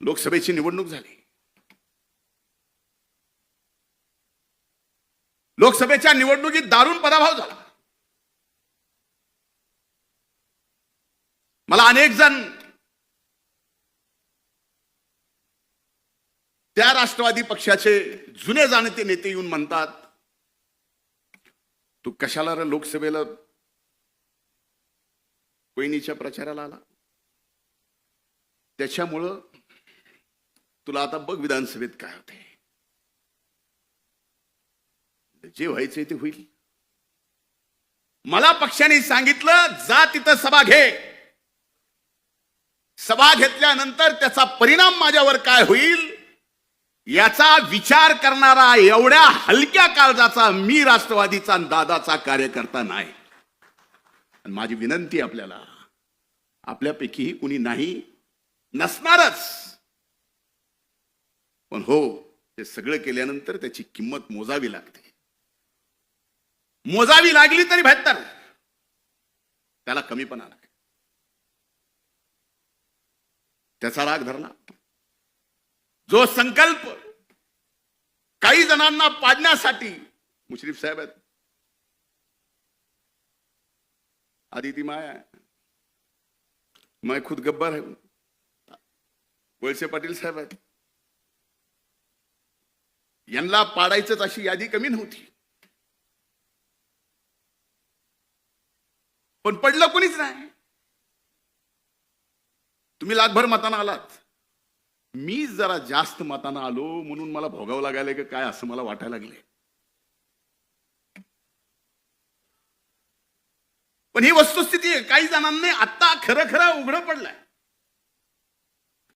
लोकसभेची निवडणूक झाली. लोकसभेच्या निवडणुकीत दारुण पराभव झाला. मला अनेक जण त्या राष्ट्रवादी पक्षाचे जुने जाणते नेते येऊन म्हणतात तू कशाला लोकसभेला वहिनीच्या प्रचाराला आला? त्याच्यामुळं तुला आता बघ विधानसभेत काय होते. जे व्हायचंय ते होईल. मला पक्षाने सांगितलं जा तिथं सभा घे. सभा घेतल्यानंतर त्याचा परिणाम माझ्यावर काय होईल याचा विचार करणारा एवढ्या हलक्या काळजाचा मी राष्ट्रवादीचा दादाचा कार्यकर्ता नाही. माझी विनंती आपल्याला आपल्यापैकी कुणी नाही नसणारच. पण हो ते सगळं केल्यानंतर त्याची किंमत मोजावी लागते. मोजावी लागली तरी भेटतात त्याला कमीपणा लागेल त्याचा राग धरला. जो संकल्प काही जणांना पाडण्यासाठी मुश्रीफ साहेब आहेत. आदिती माय माय मैं खुद गब्बर है वळसे पाटील साहेब आहेत. यांना पाडायचंच अशी यादी कमी नव्हती. पण पडलं कोणीच नाही. तुम्ही लाखभर मताना आलात. मी जरा जास्त मताना आलो म्हणून मला भोगावं लागायला का काय असं मला वाटायला लागले पण ही वस्तुस्थिती आहे काही जणांनी आता खरं खरं उघडं पडलंय.